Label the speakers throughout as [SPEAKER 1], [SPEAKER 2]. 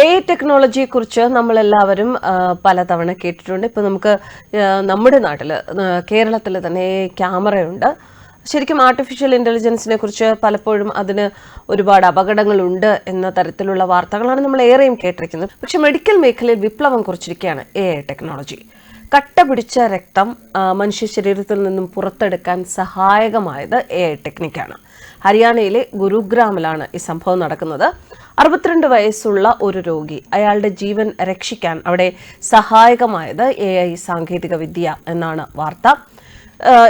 [SPEAKER 1] A I ടെക്നോളജിയെ കുറിച്ച് നമ്മളെല്ലാവരും പലതവണ കേട്ടിട്ടുണ്ട്. ഇപ്പോൾ നമുക്ക് നമ്മുടെ നാട്ടിൽ കേരളത്തിൽ തന്നെ ക്യാമറയുണ്ട്. ശരിക്കും ആർട്ടിഫിഷ്യൽ ഇന്റലിജൻസിനെ കുറിച്ച് പലപ്പോഴും അതിന് ഒരുപാട് അപകടങ്ങളുണ്ട് എന്ന തരത്തിലുള്ള വാർത്തകളാണ് നമ്മൾ ഏറെയും കേട്ടിരിക്കുന്നത്. പക്ഷെ മെഡിക്കൽ മേഖലയിൽ വിപ്ലവം കുറിച്ചിരിക്കുകയാണ് എ ഐ ടെക്നോളജി കട്ട പിടിച്ച രക്തം മനുഷ്യ ശരീരത്തിൽ നിന്നും പുറത്തെടുക്കാൻ സഹായകമായത് എ ഐ ടെക്നിക്കാണ് ഹരിയാനയിലെ ഗുരുഗ്രാമിലാണ് ഈ സംഭവം നടക്കുന്നത്. അറുപത്തിരണ്ട് വയസ്സുള്ള ഒരു രോഗി അയാളുടെ ജീവൻ രക്ഷിക്കാൻ അവിടെ സഹായകമായത് എ ഐ സാങ്കേതിക വിദ്യ എന്നാണ് വാർത്ത.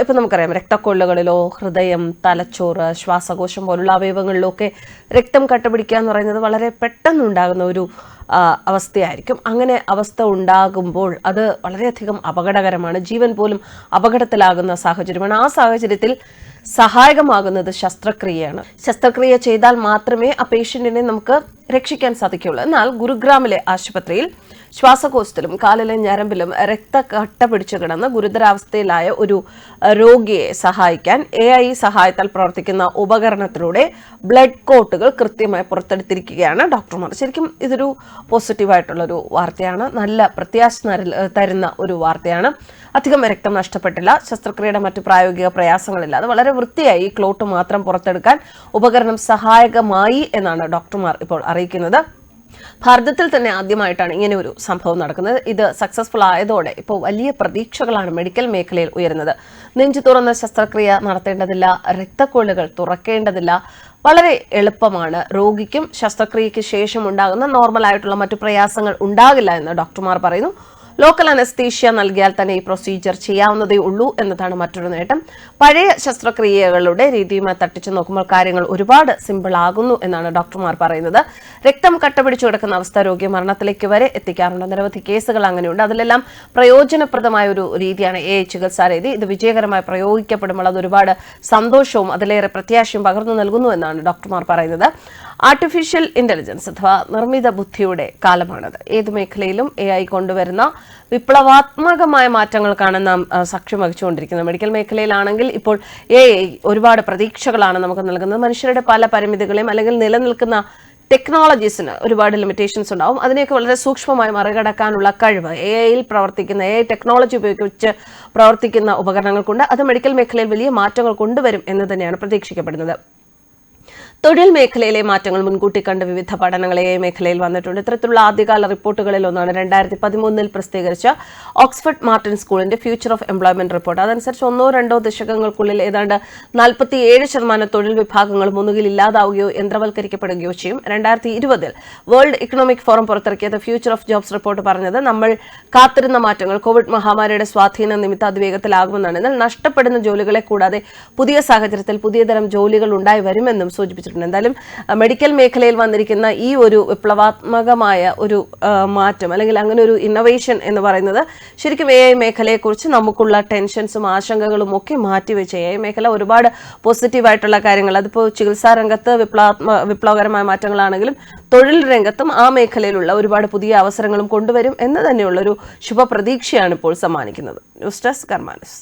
[SPEAKER 1] ഇപ്പം നമുക്കറിയാം രക്തക്കൊള്ളുകളിലോ ഹൃദയം തലച്ചോറ് ശ്വാസകോശം പോലുള്ള അവയവങ്ങളിലോ ഒക്കെ രക്തം കട്ടപിടിക്കുക എന്ന് പറയുന്നത് വളരെ പെട്ടെന്നുണ്ടാകുന്ന ഒരു അവസ്ഥയായിരിക്കും. അങ്ങനെ അവസ്ഥ ഉണ്ടാകുമ്പോൾ അത് വളരെയധികം അപകടകരമാണ്. ജീവൻ പോലും അപകടത്തിലാകുന്ന സാഹചര്യമാണ്. ആ സാഹചര്യത്തിൽ സഹായകമാകുന്നത് ശസ്ത്രക്രിയയാണ്. ശസ്ത്രക്രിയ ചെയ്താൽ മാത്രമേ ആ പേഷ്യന്റിനെ നമുക്ക് രക്ഷിക്കാൻ സാധിക്കുകയുള്ളൂ. എന്നാൽ ഗുരുഗ്രാമിലെ ആശുപത്രിയിൽ ശ്വാസകോശത്തിലും കാലിലെ ഞരമ്പിലും രക്തക്കട്ട പിടിച്ചു കിടന്ന് ഗുരുതരാവസ്ഥയിലായ ഒരു രോഗിയെ സഹായിക്കാൻ എ ഐ സഹായത്താൽ പ്രവർത്തിക്കുന്ന ഉപകരണത്തിലൂടെ ബ്ലഡ് കോട്ടുകൾ കൃത്യമായി പുറത്തെടുത്തിരിക്കുകയാണ് ഡോക്ടർമാർ ശരിക്കും ഇതൊരു പോസിറ്റീവായിട്ടുള്ളൊരു വാർത്തയാണ്. നല്ല പ്രത്യാശ തരുന്ന ഒരു വാർത്തയാണ്. അധികം രക്തം നഷ്ടപ്പെട്ടില്ല. ശസ്ത്രക്രിയയുടെ മറ്റു പ്രായോഗിക പ്രയാസങ്ങളില്ല. അത് വളരെ വൃത്തിയായി ഈ ക്ലോട്ട് മാത്രം പുറത്തെടുക്കാൻ ഉപകരണം സഹായകമായി എന്നാണ് ഡോക്ടർമാർ ഇപ്പോൾ അറിയിക്കുന്നത്. ഭാരതത്തിൽ തന്നെ ആദ്യമായിട്ടാണ് ഇങ്ങനെ ഒരു സംഭവം നടക്കുന്നത്. ഇത് സക്സസ്ഫുൾ ആയതോടെ ഇപ്പോൾ വലിയ പ്രതീക്ഷകളാണ് മെഡിക്കൽ മേഖലയിൽ ഉയരുന്നത്. നെഞ്ചു തുറന്ന ശസ്ത്രക്രിയ നടത്തേണ്ടതില്ല രക്തക്കൊള്ളുകൾ തുറക്കേണ്ടതില്ല വളരെ എളുപ്പമാണ്. രോഗിക്കും ശസ്ത്രക്രിയയ്ക്ക് ശേഷം ഉണ്ടാകുന്ന നോർമൽ ആയിട്ടുള്ള മറ്റു പ്രയാസങ്ങൾ ഉണ്ടാകില്ല എന്ന് ഡോക്ടർമാർ പറയുന്നു. ലോക്കൽ അനസ്തീഷ്യ നൽകിയാൽ തന്നെ ഈ പ്രൊസീജിയർ ചെയ്യാവുന്നതേ ഉള്ളൂ എന്നതാണ് മറ്റൊരു നേട്ടം. പഴയ ശസ്ത്രക്രിയകളുടെ രീതിയുമായി തട്ടിച്ചു നോക്കുമ്പോൾ കാര്യങ്ങൾ ഒരുപാട് സിമ്പിൾ ആകുന്നു എന്നാണ് ഡോക്ടർമാർ പറയുന്നത്. രക്തം കട്ടപിടിച്ചു കിടക്കുന്ന അവസ്ഥ രോഗി മരണത്തിലേക്ക് വരെ എത്തിക്കാറുണ്ട്. നിരവധി കേസുകൾ അങ്ങനെയുണ്ട്. അതിലെല്ലാം പ്രയോജനപ്രദമായ ഒരു രീതിയാണ് എ ചികിത്സാ രീതി ഇത് വിജയകരമായി പ്രയോഗിക്കപ്പെടുമ്പോൾ അത് ഒരുപാട് സന്തോഷവും അതിലേറെ പ്രത്യാശയും പകർന്നു നൽകുന്നു എന്നാണ് ഡോക്ടർമാർ പറയുന്നത്. ആർട്ടിഫിഷ്യൽ ഇന്റലിജൻസ് അഥവാ നിർമ്മിത ബുദ്ധിയുടെ കാലമാണത്. ഏത് മേഖലയിലും എ ഐ കൊണ്ടുവരുന്ന വിപ്ലവാത്മകമായ മാറ്റങ്ങൾക്കാണ് നാം സാക്ഷ്യം വഹിച്ചുകൊണ്ടിരിക്കുന്നത്. മെഡിക്കൽ മേഖലയിലാണെങ്കിൽ ഇപ്പോൾ എ ഐ ഒരുപാട് പ്രതീക്ഷകളാണ് നമുക്ക് നൽകുന്നത്. മനുഷ്യരുടെ പല പരിമിതികളെയും അല്ലെങ്കിൽ നിലനിൽക്കുന്ന ടെക്നോളജീസിന് ഒരുപാട് ലിമിറ്റേഷൻസ് ഉണ്ടാവും. അതിനെയൊക്കെ വളരെ സൂക്ഷ്മമായി മറികടക്കാനുള്ള കഴിവ് എ ഐയിൽ പ്രവർത്തിക്കുന്ന എ ഐ ടെക്നോളജി ഉപയോഗിച്ച് പ്രവർത്തിക്കുന്ന ഉപകരണങ്ങൾക്കുണ്ട്. അത് മെഡിക്കൽ മേഖലയിൽ വലിയ മാറ്റങ്ങൾ കൊണ്ടുവരും എന്ന് തന്നെയാണ് പ്രതീക്ഷിക്കപ്പെടുന്നത്. തൊഴിൽ മേഖലയിലെ മാറ്റങ്ങൾ മുൻകൂട്ടി കണ്ട് വിവിധ പഠനങ്ങൾ ഈ മേഖലയിൽ വന്നിട്ടുണ്ട്. ഇത്തരത്തിലുള്ള ആദ്യകാല റിപ്പോർട്ടുകളിൽ ഒന്നാണ് രണ്ടായിരത്തി പതിമൂന്നിൽ പ്രസിദ്ധീകരിച്ച ഓക്സ്ഫോർഡ് മാർട്ടിൻ സ്കൂളിന്റെ ഫ്യൂച്ചർ ഓഫ് എംപ്ലോയ്മെന്റ് റിപ്പോർട്ട് അതനുസരിച്ച് ഒന്നോ രണ്ടോ ദശകങ്ങൾക്കുള്ളിൽ ഏതാണ്ട് നാൽപ്പത്തി ഏഴ് ശതമാനം തൊഴിൽ വിഭാഗങ്ങൾ ഒന്നുകിൽ ഇല്ലാതാവുകയോ യന്ത്രവൽക്കരിക്കപ്പെടുകയോ ചെയ്യും. രണ്ടായിരത്തി ഇരുപതിൽ വേൾഡ് ഇക്കണോമിക് ഫോറം പുറത്തിറക്കിയ ഫ്യൂച്ചർ ഓഫ് ജോബ്സ് റിപ്പോർട്ട് പറഞ്ഞത് നമ്മൾ കാത്തിരുന്ന മാറ്റങ്ങൾ കോവിഡ് മഹാമാരിയുടെ സ്വാധീന നിമിത്തം അതിവേഗത്തിലാകുമെന്നാണ് എന്നാൽ നഷ്ടപ്പെടുന്ന ജോലികളെ കൂടാതെ പുതിയ സാഹചര്യത്തിൽ പുതിയതരം ജോലികൾ ഉണ്ടായി വരുമെന്നും സൂചിപ്പിച്ചിട്ടുണ്ട് എന്തായാലും മെഡിക്കൽ മേഖലയിൽ വന്നിരിക്കുന്ന ഈ ഒരു വിപ്ലവാത്മകമായ ഒരു മാറ്റം അല്ലെങ്കിൽ അങ്ങനെ ഒരു ഇന്നൊവേഷൻ എന്ന് പറയുന്നത് ശരിക്കും എ ഐ മേഖലയെക്കുറിച്ച് നമുക്കുള്ള ടെൻഷൻസും ആശങ്കകളും ഒക്കെ മാറ്റിവെച്ച് എ ഐ മേഖല ഒരുപാട് പോസിറ്റീവായിട്ടുള്ള കാര്യങ്ങൾ അതിപ്പോൾ ചികിത്സാ രംഗത്ത് വിപ്ലവാത്മ വിപ്ലവകരമായ മാറ്റങ്ങളാണെങ്കിലും തൊഴിൽ രംഗത്തും ആ മേഖലയിലുള്ള ഒരുപാട് പുതിയ അവസരങ്ങളും കൊണ്ടുവരും എന്ന് തന്നെയുള്ളൊരു ശുഭപ്രതീക്ഷയാണ് ഇപ്പോൾ സമ്മാനിക്കുന്നത്. News desk കർമാനസ്